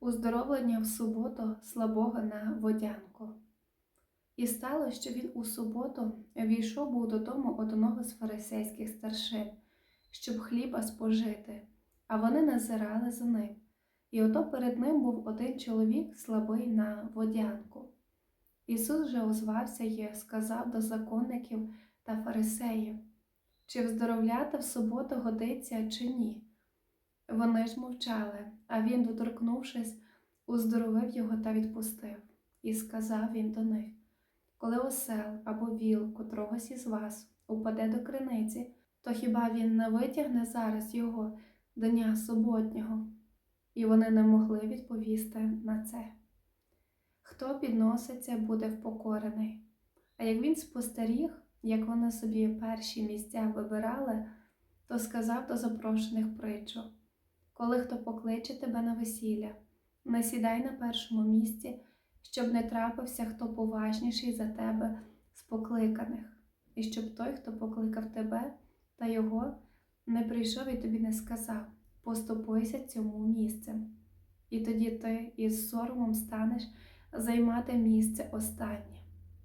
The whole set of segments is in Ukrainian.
Уздоровлення в суботу слабого на водянку. І стало, що він у суботу війшов був додому одного з фарисейських старшин, щоб хліба спожити, а вони назирали за ним. І ото перед ним був один чоловік слабий на водянку. Ісус же озвався і сказав до законників та фарисеїв, чи вздоровляти в суботу годиться, чи ні. Вони ж мовчали, а він, доторкнувшись, уздоровив його та відпустив, і сказав він до них коли осел або віл котрогось із вас упаде до криниці, то хіба він не витягне зараз його дня суботнього? І вони не могли відповісти на це. Хто підноситься, буде впокорений. А як він спостеріг, як вони собі перші місця вибирали, то сказав до запрошених притчу коли хто покличе тебе на весілля, не сідай на першому місці, щоб не трапився хто поважніший за тебе з покликаних, і щоб той, хто покликав тебе та його, не прийшов і тобі не сказав поступуйся цьому місцем. І тоді ти із соромом станеш займати місце останнє.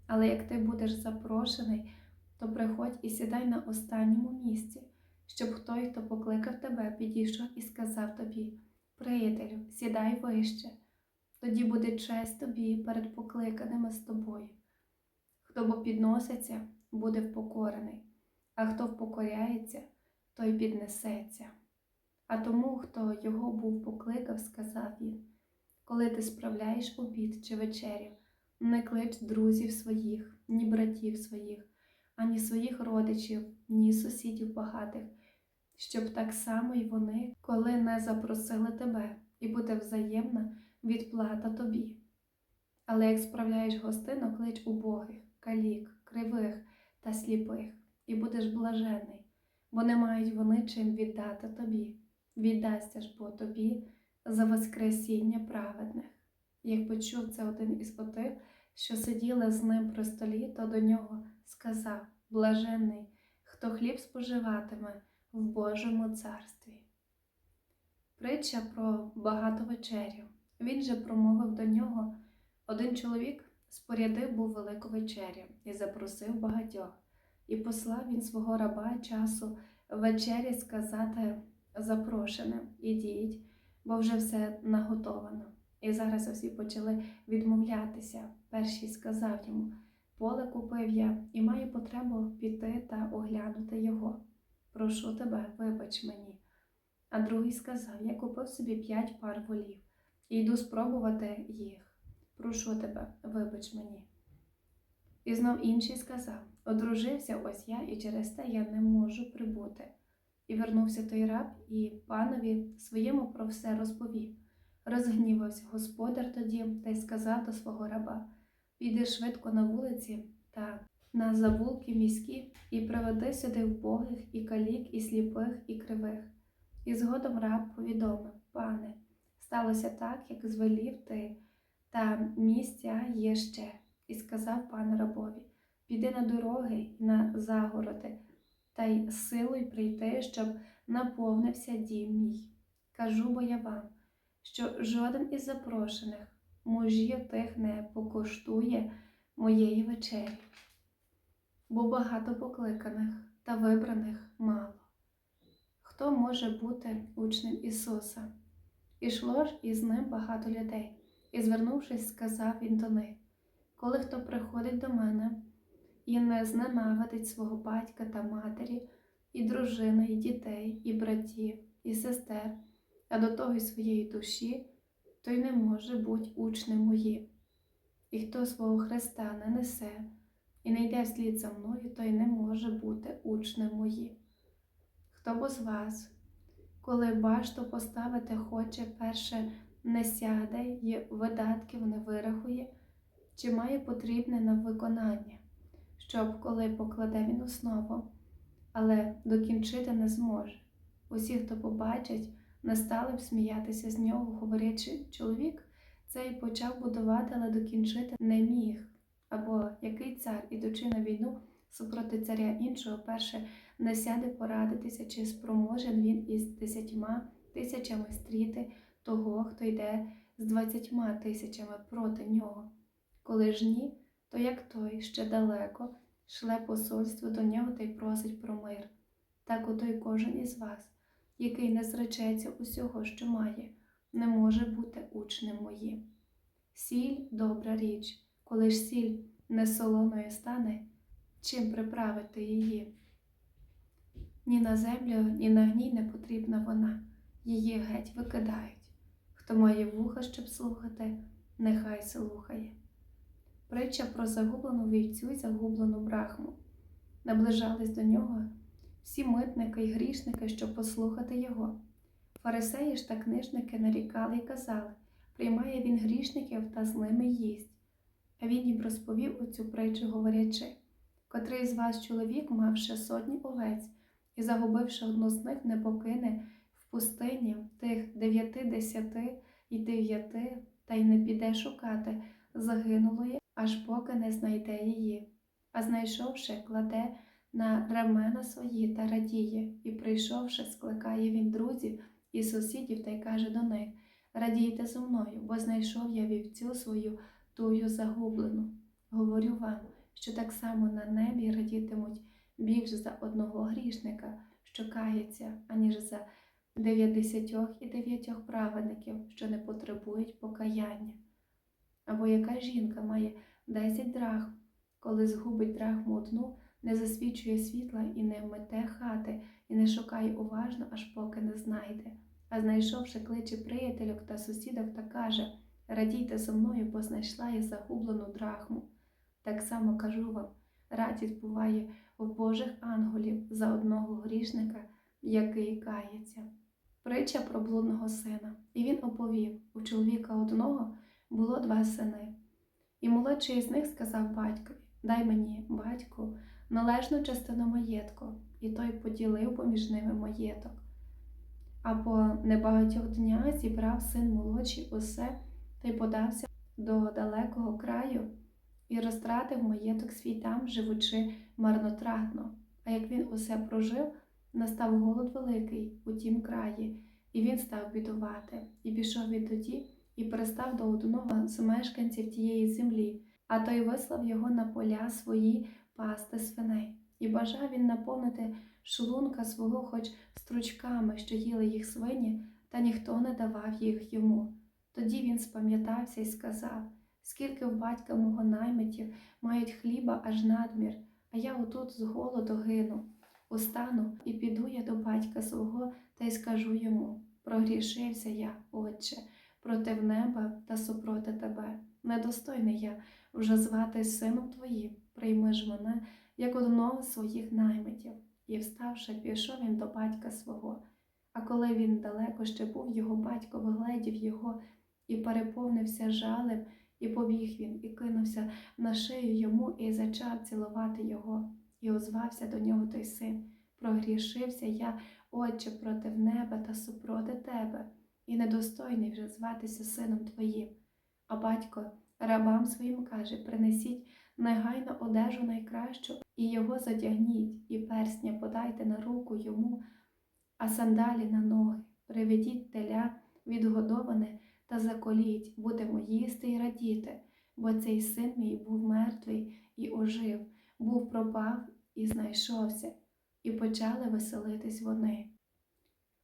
Але як ти будеш запрошений, то приходь і сідай на останньому місці, щоб той, хто покликав тебе, підійшов і сказав тобі: Приятелю, сідай вище, тоді буде честь тобі перед покликаними з тобою. Хто бо підноситься, буде впокорений, а хто впокоряється, той піднесеться. А тому, хто його був покликав, сказав він, коли ти справляєш обід чи вечерю, не клич друзів своїх, ні братів своїх, ані своїх родичів, ні сусідів багатих, щоб так само й вони, коли не запросили тебе, і буде взаємна відплата тобі. Але як справляєш гостину, клич убогих, калік, кривих та сліпих, і будеш блажений, бо не мають вони чим віддати тобі віддасться ж бо тобі за воскресіння праведних. Як почув це один із отих, що сиділи з ним при столі, то до нього сказав Блаженний, хто хліб споживатиме в Божому царстві. Притча про багату вечерю. Він же промовив до нього один чоловік спорядив був велику вечерю і запросив багатьох, і послав він свого раба часу вечері сказати запрошеним, ідіть, бо вже все наготовано. І зараз усі почали відмовлятися. Перший сказав йому поле купив я і маю потребу піти та оглянути його. Прошу тебе, вибач мені. А другий сказав: Я купив собі п'ять пар волів і йду спробувати їх. Прошу тебе, вибач мені. І знов інший сказав: Одружився ось я, і через те я не можу прибути. І вернувся той раб, і панові своєму про все розповів. Розгнівався господар тоді та й сказав до свого раба Піди швидко на вулиці та на завулки міські, і приведи сюди вбогих, і калік, і сліпих, і кривих. І згодом раб повідомив Пане, сталося так, як звелів ти, та місця є ще. І сказав пан рабові Піди на дороги на загороди та й силою прийти, щоб наповнився дім мій. Кажу бо я вам, що жоден із запрошених мужів тих не покоштує моєї вечері, бо багато покликаних та вибраних мало. Хто може бути учнем Ісуса? Ішло ж із ним багато людей, і, звернувшись, сказав він до них: Коли хто приходить до мене, і не зненавидить свого батька та матері, і дружини, і дітей, і братів, і сестер, а до того й своєї душі, той не може бути учнем моїм. І хто свого Христа не несе і не йде вслід за мною, той не може бути учнем моїм. Хто бо з вас, коли башту поставити хоче, перше не сяде й видатків не вирахує, чи має потрібне на виконання? щоб коли покладе він основу, але докінчити не зможе. Усі, хто побачить, не стали б сміятися з нього, говорячи, чоловік цей почав будувати, але докінчити не міг. Або який цар, ідучи на війну супроти царя іншого, перше не сяде порадитися, чи спроможен він із десятьма тисячами стріти того, хто йде з двадцятьма тисячами проти нього. Коли ж ні, то як той ще далеко шле посольство до нього та й просить про мир. Так ото й кожен із вас, який не зречеться усього, що має, не може бути учнем моїм. Сіль добра річ, коли ж сіль не солоною стане, чим приправити її. Ні на землю, ні на гній не потрібна вона, її геть викидають. Хто має вуха, щоб слухати, нехай слухає. Притча про загублену вівцю й загублену брахму. Наближались до нього всі митники й грішники, щоб послухати його. Фарисеї ж та книжники нарікали й казали, приймає він грішників та з ними їсть. А він їм розповів оцю притчу, говорячи, котрий з вас чоловік, мавши сотні овець, і загубивши одну з них, не покине в пустині тих дев'яти десяти і дев'яти, та й не піде шукати загинулої, аж поки не знайде її. А знайшовши, кладе на рамена свої та радіє, і, прийшовши, скликає він друзів і сусідів та й каже до них Радійте зо мною, бо знайшов я вівцю свою тую загублену. Говорю вам, що так само на небі радітимуть більш за одного грішника, що кається, аніж за дев'ятдесятьох і дев'ятьох праведників, що не потребують покаяння. Або яка жінка має десять драхм, коли згубить драхму одну, не засвічує світла і не мете хати, і не шукає уважно, аж поки не знайде. А знайшовши, кличе приятелів та сусідок та каже Радійте зо мною, бо знайшла я загублену драхму. Так само кажу вам, радість буває в Божих анголів за одного грішника, який кається. Притча про блудного сина. І він оповів у чоловіка одного було два сини. І молодший із них сказав батькові Дай мені, батьку, належну частину маєтку, і той поділив поміж ними маєток. А по небагатьох днях зібрав син молодший усе та й подався до далекого краю і розтратив маєток свій там, живучи марнотратно. А як він усе прожив, настав голод великий у тім краї, і він став бідувати, і пішов він тоді, і пристав до одного з мешканців тієї землі, а той вислав його на поля свої пасти свиней, і бажав він наповнити шлунка свого, хоч стручками, що їли їх свині, та ніхто не давав їх йому. Тоді він спам'ятався і сказав, скільки в батька мого наймитів мають хліба аж надмір, а я отут з голоду гину. Устану і піду я до батька свого та й скажу йому прогрішився я, отче, проти неба та супроти тебе. Недостойний я вже звати сином твоїм, прийми ж мене, як одного з своїх наймитів. І, вставши, пішов він до батька свого. А коли він далеко ще був, його батько вигледів його і переповнився жалем, і побіг він, і кинувся на шию йому, і зачав цілувати його, і озвався до нього той син. Прогрішився я, Отче, проти неба та супроти тебе, і недостойний вже зватися сином твоїм. А батько рабам своїм каже: принесіть негайно одежу найкращу, і його задягніть, і персня подайте на руку йому, а сандалі на ноги, приведіть теля відгодоване та заколіть, будемо їсти й радіти, бо цей син мій був мертвий і ожив, був пропав і знайшовся, і почали веселитись вони.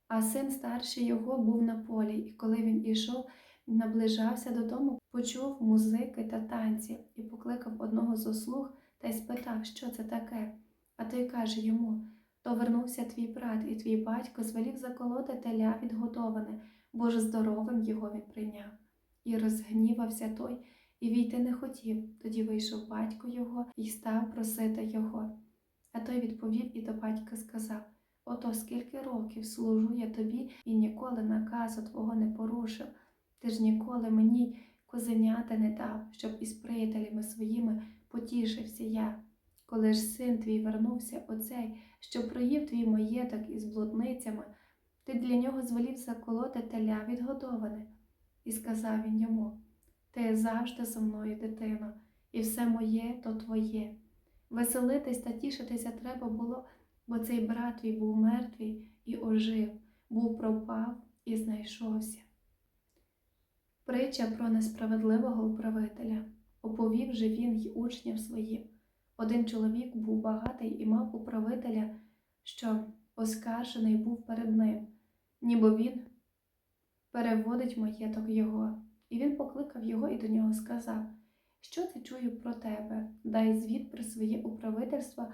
А син старший його був на полі, і коли він ішов, наближався додому, почув музики та танці і покликав одного з ослуг та й спитав, що це таке. А той каже йому то вернувся твій брат, і твій батько звелів заколоти теля відготоване, бо ж здоровим його він прийняв. І розгнівався той, і війти не хотів. Тоді вийшов батько його і став просити його. А той відповів і до батька сказав Ото скільки років служу я тобі і ніколи наказу твого не порушив. Ти ж ніколи мені козенята не дав, щоб із приятелями своїми потішився я. Коли ж син твій вернувся, оцей, що проїв твій маєток із блудницями, ти для нього звелів заколоти теля відгодоване. І сказав він йому Ти завжди зо мною, дитино, і все моє то твоє. Веселитись та тішитися треба було, бо цей брат твій був мертвий і ожив, був пропав і знайшовся. Притча про несправедливого управителя. Оповів же він й учням своїм. Один чоловік був багатий і мав управителя, що оскаржений був перед ним, ніби він переводить маєток його. І він покликав його і до нього сказав: Що ти чую про тебе? Дай звіт про своє управительство,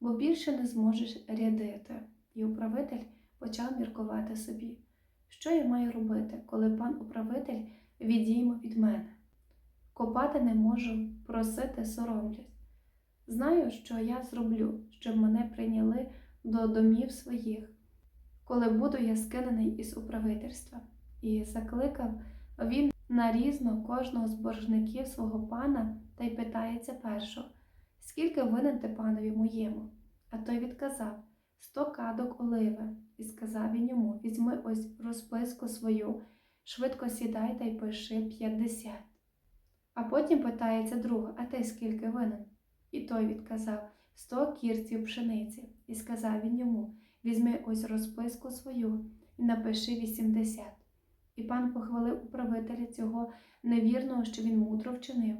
бо більше не зможеш рядити. І управитель почав міркувати собі, що я маю робити, коли пан управитель відійме від мене. Копати не можу, просити соромлюсь. Знаю, що я зроблю, щоб мене прийняли до домів своїх, коли буду я скинений із управительства. І закликав він нарізно кожного з боржників свого пана та й питається першого, скільки винен панові моєму? А той відказав сто кадок оливи, і сказав він йому: візьми ось розписку свою, швидко сідай та й пиши п'ятдесят. А потім питається друга, а ти скільки винен? І той відказав сто кірців пшениці, і сказав він йому: візьми ось розписку свою і напиши вісімдесят. І пан похвалив управителя цього невірного, що він мудро вчинив,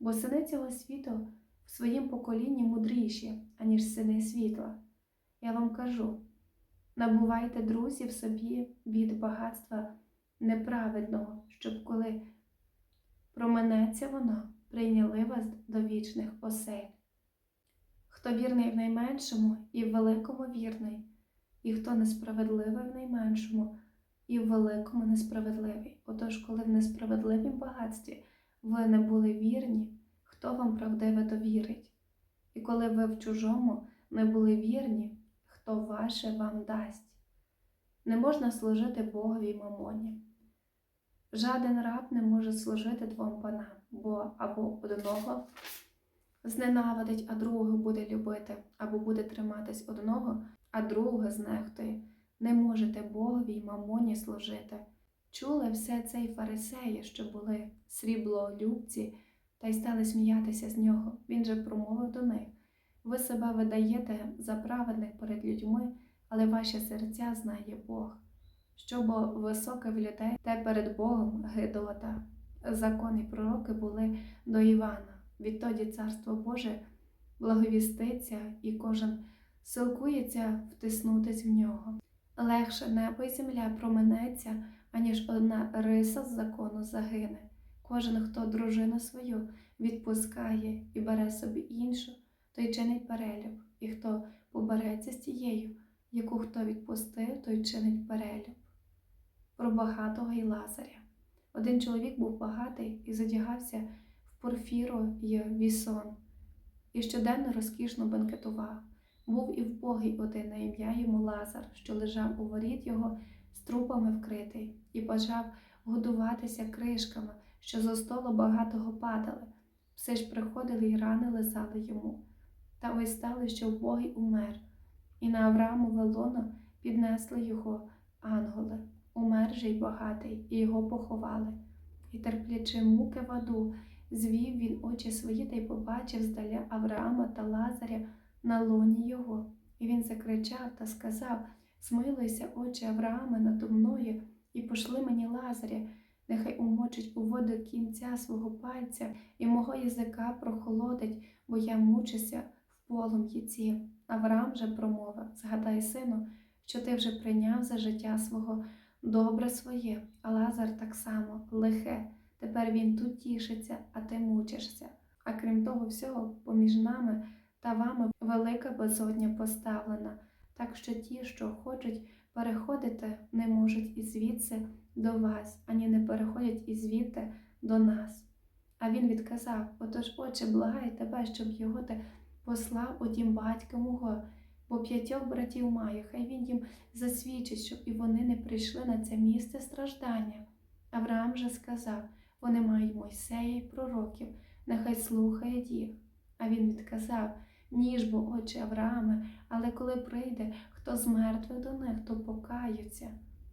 бо сини цього світу в своїм поколінні мудріші, аніж сини світла. Я вам кажу: набувайте друзів собі від багатства неправедного, щоб коли променеться воно, прийняли вас до вічних осель. Хто вірний в найменшому і в великому вірний, і хто несправедливий в найменшому, і в великому несправедливий. Отож, коли в несправедливім багатстві ви не були вірні, хто вам правдиво довірить? І коли ви в чужому не були вірні, хто ваше вам дасть? Не можна служити Богові мамоні. Жаден раб не може служити двом панам, бо або одного зненавидить, а другого буде любити, або буде триматись одного, а другого знехтує. Не можете Богові й мамоні служити. Чули все це й фарисеї, що були сріблолюбці, та й стали сміятися з нього. Він же промовив до них ви себе видаєте за праведних перед людьми, але ваші серця знає Бог. Що бо високе в людей, те перед Богом гидота. Закон і пророки були до Івана. Відтоді Царство Боже благовіститься, і кожен силкується втиснутись в нього. Легше небо й земля променеться, аніж одна риса з закону загине. Кожен, хто дружину свою відпускає і бере собі іншу, той чинить перелюб, і хто побереться з тією, яку хто відпустив, той чинить перелюб. Про багатого й Лазаря. Один чоловік був багатий і задягався в порфіру й вісон, і щоденно розкішно бенкетував. Був і вбогий один на ім'я йому Лазар, що лежав у воріт його з трупами вкритий, і почав годуватися кришками, що зо столу багатого падали. Все ж приходили й рани лизали йому. Та ось стали, що вбогий умер, і на Аврааму Велона піднесли його ангели. Же багатий, і його поховали. І терплячи муки в аду, звів він очі свої та й побачив здаля Авраама та Лазаря на лоні його. І він закричав та сказав: Змилуйся, очі Авраама, надо мною, і пошли мені Лазаря, нехай умочить у воду кінця свого пальця, і мого язика прохолодить, бо я мучуся в полум'ї ці. Авраам же промовив: Згадай, сину, що ти вже прийняв за життя свого добре своє, а Лазар так само лихе. Тепер він тут тішиться, а ти мучишся. А крім того всього, поміж нами та вами велика безодня поставлена, так що ті, що хочуть переходити, не можуть і звідси до вас, ані не переходять і звідти до нас. А він відказав: Отож, Отче, благаю тебе, щоб його ти послав у дім батька мого, бо п'ятьох братів маю, хай він їм засвідчить, щоб і вони не прийшли на це місце страждання. Авраам же сказав: вони мають Мойсея й пророків, нехай слухають їх. А він відказав: Ніж бо, отче Аврааме, але коли прийде хто з мертвих до них, то покаються.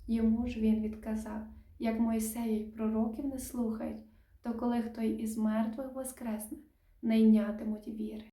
Йому ж він відказав: як Мойсея й пророків не слухають, то коли хто із мертвих воскресне, не йнятимуть віри.